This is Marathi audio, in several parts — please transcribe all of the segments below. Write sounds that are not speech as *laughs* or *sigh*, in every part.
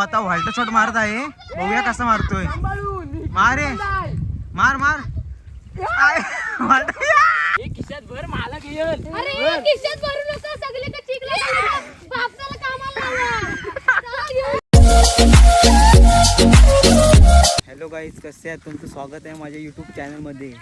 आता व्हाल्ट शॉट मारत आहे. बघूया कसा मारतोय. मार रे मार मार. खिशात भर मला घेईल अरे खिशात भरू नका. सगळे का चिकला घाला. बापसाला कामाला लावा. चला घेऊन. हॅलो गाईज कसे आहेत? तुमचं स्वागत आहे माझ्या यूट्यूब चॅनलमध्ये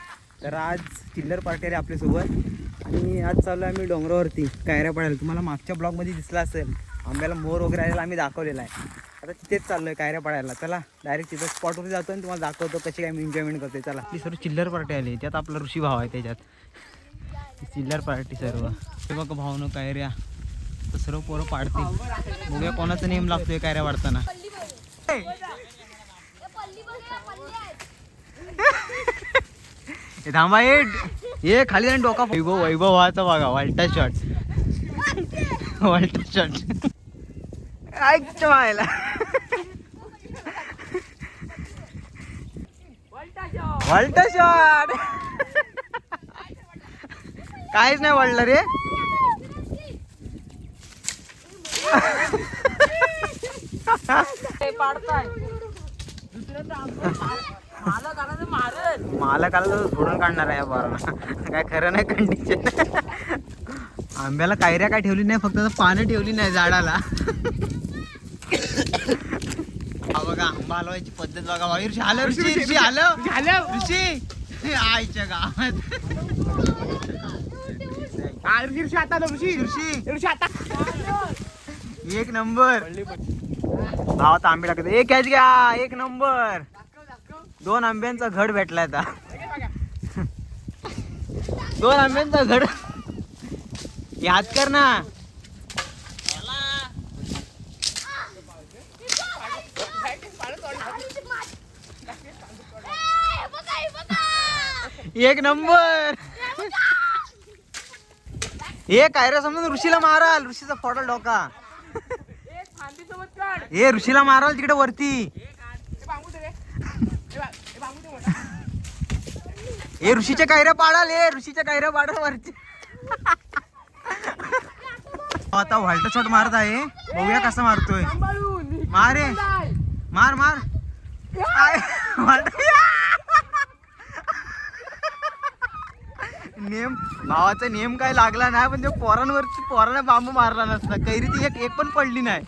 तर आज चिल्लर पार्टी आहे आपल्यासोबत. आणि आज चाललो आहे आम्ही डोंगरावरती कायऱ्या पडायला. तुम्हाला मागच्या ब्लॉगमध्ये दिसला असेल. आंब्याला मोर वगैरे आलेला आम्ही दाखवलेला आहे. आता तिथेच चाललो आहे कायऱ्या पडायला. चला डायरेक्ट तिथं स्पॉटवरती जातो आणि तुम्हाला दाखवतो कशी काय मी एन्जॉयमेंट करतोय. चला. ती सर्व चिल्लर पार्टी आली. त्यात आपला ऋषी भाव आहे त्याच्यात. चिल्लर पार्टी सर्व. हे बघ भावनं कायऱ्या. तर सर्व पोरं पाडतील. बघूया कोणाचा नेम लागतोय कायऱ्या वाढताना. हे. हे थांबा ये ये खाली जाऊन डोका वैभव वैभव व्हायचा बघा वालटा शॉट वालटा शॉट ऐकचं व्हायला वालटा शॉट. काहीच नाही वळलं रे. पाडताय. मला करायचं मारत मला काल सोडून काढणार आहे पोराला. काय खरं नाही कंडिशन आंब्याला कायऱ्या काय ठेवली नाही फक्त पानं ठेवली नाही झाडाला हा हलवायची पद्धत बघा बघा. ऋषी आलं ऋषी ऋषी आलं? झालं. ऋषी आईच्या गावात. ऋषी आता ऋषी. ऋषी. ऋषी आता. एक नंबर. भावात आंबे टाकत एक कॅच घ्या एक नंबर. दोन आंब्यांचा घड भेटलाय आता. दोन आंब्यांचा घड. याद कर ना ए, बघा, हे बघा. एक नंबर. हे कायरा समजून ऋषीला माराल. ऋषीचा फोटो डोका. हे ऋषीला माराल तिकडे वरती. हे ऋषीच्या कायऱ्या पाडाल हे ऋषीच्या कायऱ्या पाडाल वरती. आता व्हाल्ट शॉट मारत आहे. बघूया कसा मारतोय. मार मार मार. व्हाल्ट- नेम भावाचा नेम काय लागला नाही पण ते पोरांवरती पोराने बांबू मारला नसता. कैरी ती एक एक पण पडली नाही.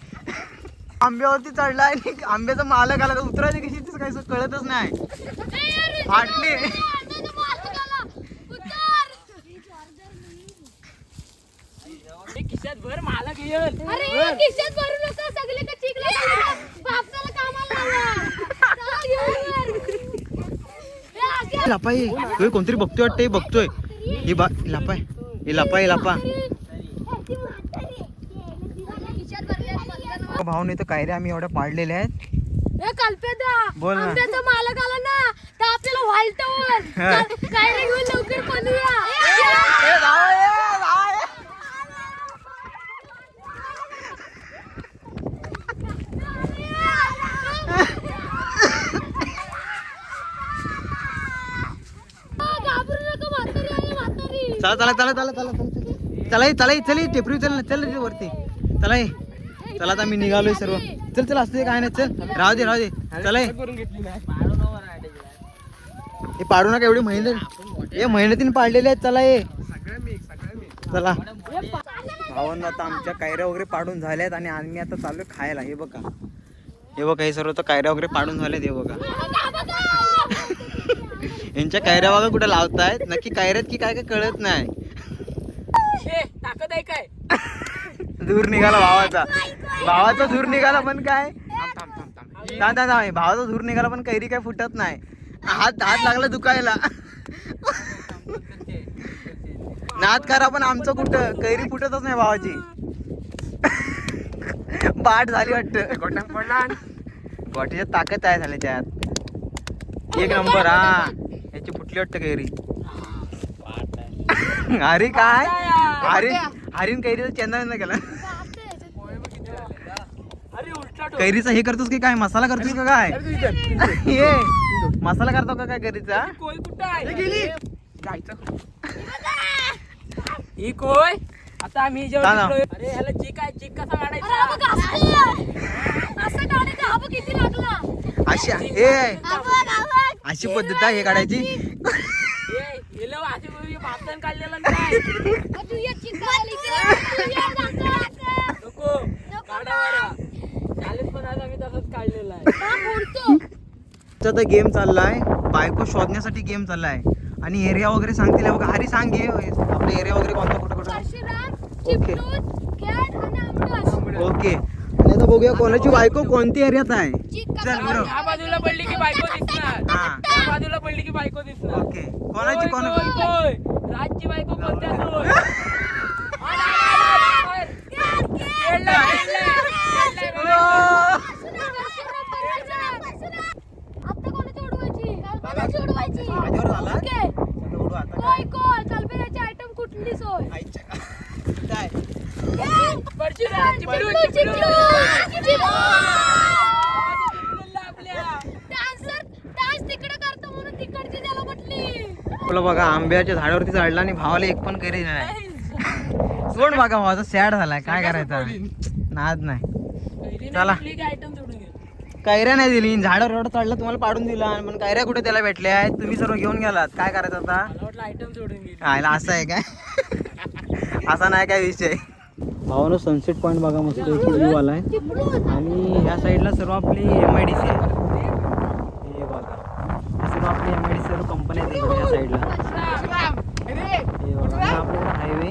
आंब्यावरती चढला आणि आंब्याचा मालक आला. तर उतरायची कशी तीच काही कळतच नाही. फाटली. खिशात भर खिशात भरू नका सगळे का चिकला. बापसाला कामाला कोणतरी बघतोय वाटतं हे बघतोय. हे बा लपाय हे लपा भरले आहेत, भाऊने तर कायऱ्या आम्ही एवढ्या पाडलेल्या आहेत. ए, कल्पेदा बोल ना. आंब्याचा मालक आला ना तर आपल्याला व्हायला काय रे घेऊन लवकर बनवूया चला चला चला चला चला चला चला. चल टेपरी चल चल वरती. चला चला आता मी निघालोय सर्व. चल चल असते काय नाही चल. राह दे राहू दे. चला हे पाडू नका एवढी मेहनत हे मेहनतीने पाडलेले आहेत चला ये. चला. भावांना आता आमच्या कायऱ्या वगैरे पाडून झाल्यात आणि आम्ही आता चालू खायला. हे बघा. हे बघा हे सर्व तर कायऱ्या वगैरे पाडून झाल्यात हे बघा. यांच्या कायऱ्या बघा कुठे लावतायत? नक्की कायऱ्यात की काय काय कळत नाही. हे ताकद आहे काय? दूर निघाला भावाचा. भावाचा दूर निघाला पण काय? थांब, थांब, थांब. भावाचा दूर निघाला पण कैरी काय फुटत नाही. हात हात लागला दुखायला. नाद करा पण आमचं कुठं? कैरी फुटतच नाही भावाची. बाट झाली वाटत. गोट्याच्या ताकद आहे झाली त्यात. एक नंबर हा. फुटली वाटतं कैरी अरे काय? अरे हरीन कैरीचा चंदा केला. अरे उलटा डोक. कैरीचा हे करतोस की काय? मसाला करतोस का काय? ये. मसाला करतो का काय कैरीचा? कोय कुठं आहे? ही कोय आता आम्ही जेव्हा अरे ह्याला चिक आहे. चिक कसा काढायचा? अशी हे. अशी पद्धत आहे हे काढायची. तर गेम चाललाय बायको शोधण्यासाठी गेम चाललाय आणि एरिया वगैरे सांगतील बघा हरी सांग घे आपला एरिया वगैरे कोणता कुठं कुठं ओके. ओके आता बघूया कोणाची बायको कोणत्या एरियात आहे चिक चल काढायला. बरं ह्या बाजूला पडली की बायको दिसणार हा त्या बाजूला पडली की बायको दिसणार ओके कोणाची कोण. राजची बायको कोणत्या उडवायची? माझ्यावर झाला? उडू आता. आयटम कुठली सोय आईच्या- काय? बघा आंब्याच्या झाडावरती चढला आणि भावाला एक पण करी नाही. सोड बघा भावाचा सॅड झालाय. काय करायचं? नाद नाही. चला. कायऱ्या नाही दिली. झाडावर एवढं चढला तुम्हाला पाडून दिला. पण कायऱ्या कुठे त्याला भेटल्या आहेत? तुम्ही सर्व घेऊन गेलात. काय करायचं आता? आयला असं आहे काय? असा नाही काय विषय. भावानं सनसेट पॉईंट बघा मस्त व्ह्यू चिपळूण आणि ह्या साईडला सर्व आपली एम आय डी सी आहे हे बघा. सर्व आपली एम आय डी सी सर्व कंपन्या आहेत इकडे या साईडला हे बघा हायवे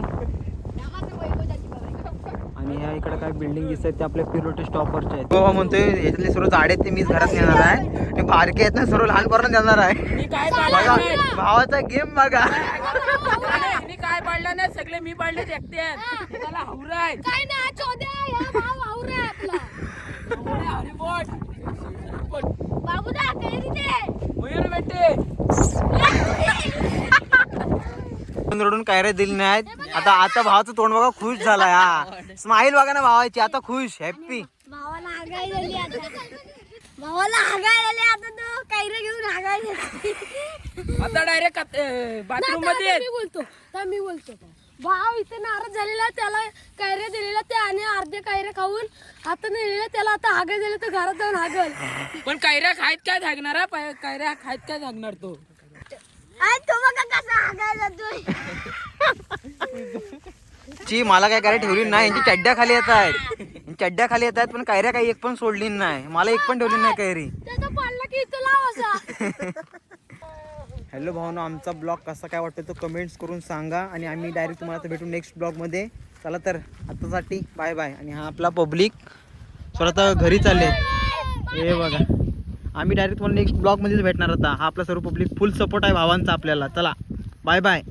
आणि ह्या इकडे काय बिल्डिंग दिसत आहेत ते आपल्या पिरोटे स्टॉपवरचे आहेत. हो म्हणतोय याच्यातले सर्व झाडे आहेत ते मीच घरात नेणार आहे. आणि बारके आहेत ना सर्व लहान पोरांना देणार आहे भावाचा गेम बघा. नाही, काय पाडलं नाही? सगळे मी पाडले एकटे आहेत. हे. त्याला हावरा आहे काय ना चोद्या भाव आपला. हावरा, काय तिथे. मयूर बेटे. रडून रडून कायरे दिली नाहीत आता आता भावाचं तोंड बघा खुश झालाय हा. *laughs* स्माईल बघा ना भावाची आता खुश हॅप्पी भावाला झाली आता. भावाला हागाय झाली आता तो कायरे घेऊन हागाय झाली आता डायरेक्ट बाथरूममध्ये मी बोलतो आता मी बोलतो. भाव इथे नाराज झालेला त्याला कायरे दिलेला ते आणि अर्धे कायरे खाऊन आता नेलेला त्याला आता हागाय झाले तर घरात जाऊन हागल. पण कैऱ्या खायत काय धागणार? पै- कैऱ्या खायत काय धागणार तो? तो बघा कसा हागाय जातोय. ची मला काय काय ठेवली नाही यांची चड्ड्या खाली येत आहेत. चड्ड्या खाली येत आहेत पण कायऱ्या काही एक पण सोडली नाही. मला एक पण ठेवली नाही कैरी. त्याचा पडला की इथं लाव असा. हॅलो भावनो आमचा ब्लॉग कसा काय वाटतो तो कमेंट्स करून सांगा आणि आम्ही डायरेक्ट तुम्हाला आता भेटू नेक्स्ट ब्लॉगमध्ये चला तर आतासाठी बाय बाय आणि हा आपला पब्लिक स्वतः घरी चालले. हे बघा. आम्ही डायरेक्ट तुम्हाला नेक्स्ट ब्लॉगमध्येच भेटणार आता. हा आपला सर्व पब्लिक फुल सपोर्ट आहे भावांचा आपल्याला. चला. Bye bye